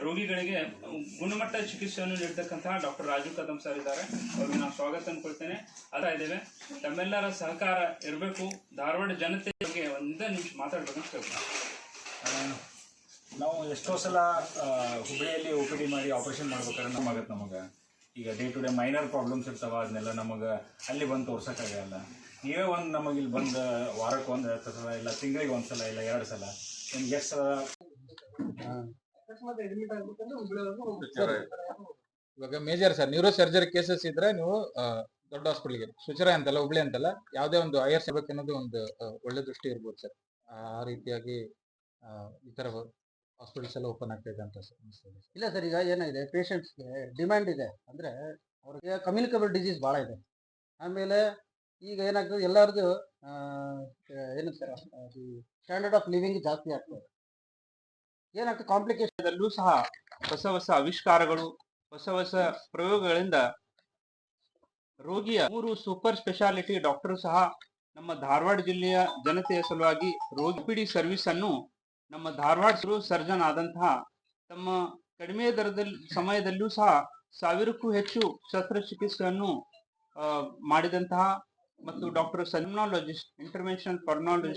ರೋಗಿಗಳಿಗೆ ಗುಣಮಟ್ಟ ಚಿಕಿತ್ಸೆಯನ್ನು ನೀಡತಕ್ಕಂತಹ ಡಾಕ್ಟರ್ ರಾಜು ಕದಂ ಸರ್ ಇದ್ದಾರೆ. ಅವ್ರಿಗೆ ನಾವು ಸ್ವಾಗತ ಅನ್ಕೊಳ್ತೇನೆ ಅದ ಇದ್ದೇವೆ. ತಮ್ಮೆಲ್ಲರ ಸಹಕಾರ ಇರಬೇಕು. ಧಾರವಾಡ ಬಗ್ಗೆ ಒಂದೇ ನಿಮಿಷ ಮಾತಾಡ್ಬೇಕಂತ ಅಂತ ಆ, ನಾವು ಎಷ್ಟೋ ಸಲ ಹುಬ್ಬಳ್ಳಿಯಲ್ಲಿ ಒ ಪಿ ಡಿ ಮಾಡಿ ಆಪರೇಷನ್ ಮಾಡ್ಬೇಕಾದ್ರೆ ನಮಗತ್ತೆ ನಮಗೆ. ಈಗ day to day minor problems ಇರ್ತಾವ ಅದನ್ನೆಲ್ಲ ನಮಗೆ ಅಲ್ಲಿ ಬಂದು ತೋರ್ಸೋಕ್ಕಾಗಲ್ಲ. ನೀವೇ ಒಂದು ನಮಗೆ ಇಲ್ಲಿ ಬಂದು ವಾರಕ್ಕೆ ಒಂದು ಸಲ ಇಲ್ಲ ತಿಂಗಳಿಗೆ ಒಂದು ಸಲ ಇಲ್ಲ ಎರಡು ಸಲ. ನಿಮ್ಗೆ ಎಷ್ಟು ಸಲ? ಇವಾಗ major sir neuro surgery cases ಇದ್ರೆ ನೀವು ದೊಡ್ಡ ಹಾಸ್ಪಿಟಲ್ಗೆ ಸುಚರ ಅಂತಲ್ಲ ಹುಬ್ಳಿ ಅಂತಲ್ಲ ಯಾವುದೇ ಒಂದು ಐಯರ್ ಸೇಬೇಕು ಅನ್ನೋದು ಒಂದು ಒಳ್ಳೆ ದೃಷ್ಟಿ ಇರ್ಬೋದು ಸರ್ ಆ ರೀತಿಯಾಗಿ ಆ, ಈ ತರ ಹಾಸ್ಪಿಟಲ್ಸ್ ಎಲ್ಲ ಓಪನ್ ಆಗ್ತಾ ಇದೆ ಅಂತ ಸರ್ ಇಲ್ಲ ಸರ್ ಈಗ ಏನಾಗಿದೆ ಪೇಷಂಟ್ಸ್ಗೆ ಡಿಮ್ಯಾಂಡ್ ಇದೆ. ಅಂದ್ರೆ ಅವ್ರಿಗೆ ಕಮ್ಯುನಿಕಬಲ್ ಡಿಸೀಸ್ ಭಾಳ ಇದೆ. ಆಮೇಲೆ ಈಗ ಏನಾಗ್ತದೆ ಎಲ್ಲರದು ಏನಂತಾರೆ ಸರ್ ಸ್ಟ್ಯಾಂಡರ್ಡ್ ಆಫ್ ಲಿವಿಂಗ್ ಜಾಸ್ತಿ ಆಗ್ತದೆ. ಏನಾಗ್ತದೆ ಕಾಂಪ್ಲಿಕೇಶನ್ ಸಹ ಹೊಸ ಹೊಸ ಆವಿಷ್ಕಾರಗಳು, ಹೊಸ ಹೊಸ ಪ್ರಯೋಗಗಳಿಂದ ರೋಗಿಯ ಮೂರು ಸೂಪರ್ ಸ್ಪೆಷಾಲಿಟಿ ಡಾಕ್ಟರ್ ಸಹ ನಮ್ಮ ಧಾರವಾಡ ಜಿಲ್ಲೆಯ ಜನತೆಯ ಸಲುವಾಗಿ ರೋಗಿ ಪಿಡಿ ಸರ್ವಿಸ್ ಅನ್ನು ನಮ್ಮ ಧಾರವಾಡ ಸರ್ಜನ್ ಆದಂತಹ ತಮ್ಮ ಕಡಿಮೆ ದರದಲ್ಲಿ ಸಮಯದಲ್ಲೂ ಸಹ ಸಾವಿರಕ್ಕೂ ಹೆಚ್ಚು ಶಸ್ತ್ರಚಿಕಿತ್ಸೆಯನ್ನು ಮಾಡಿದಂತಹ ಮತ್ತು ಡಾಕ್ಟರ್ ಸಲ್ಮನಾಲಜಿಸ್ಟ್ ಇಂಟರ್ವೆನ್ಷನಲ್ ಪರ್ನಾಲಜಿಸ್ಟ್